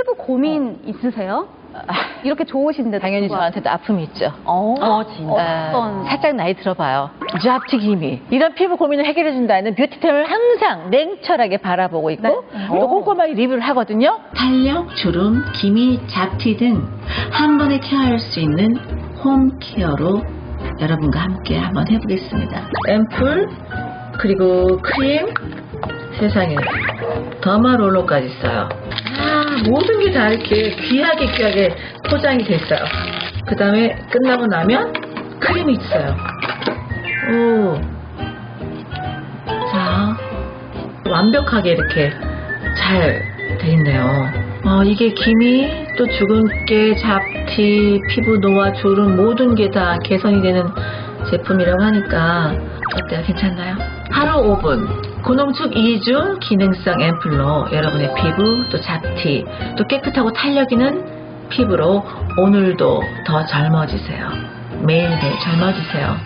피부 고민 있으세요? 이렇게 좋으신데 당연히 저한테도 아픔이 있죠. 어, 아, 어떤 살짝 나이 들어봐요. 잡튀김이 이런 피부 고민을 해결해 준다는 뷰티템을 항상 냉철하게 바라보고 있고 네. 또 꼼꼼하게 리뷰를 하거든요. 탄력, 주름, 기미, 잡티 등 한 번에 케어할 수 있는 홈 케어로 여러분과 함께 한번 해보겠습니다. 앰플, 그리고 크림, 세상에 더마 롤러까지 있어요. 아, 모든 게 다 이렇게 귀하게 귀하게 포장이 됐어요. 그 다음에 끝나고 나면 크림이 있어요. 오. 자, 완벽하게 이렇게 잘 돼 있네요. 어, 이게 기미, 또 주근깨, 잡티, 피부 노화, 주름 모든 게 다 개선이 되는 제품이라고 하니까 어때요? 괜찮나요? 하루 5분 고농축 이중 기능성 앰플로 여러분의 피부, 또 잡티, 또 깨끗하고 탄력 있는 피부로 오늘도 더 젊어지세요. 매일매일 젊어지세요.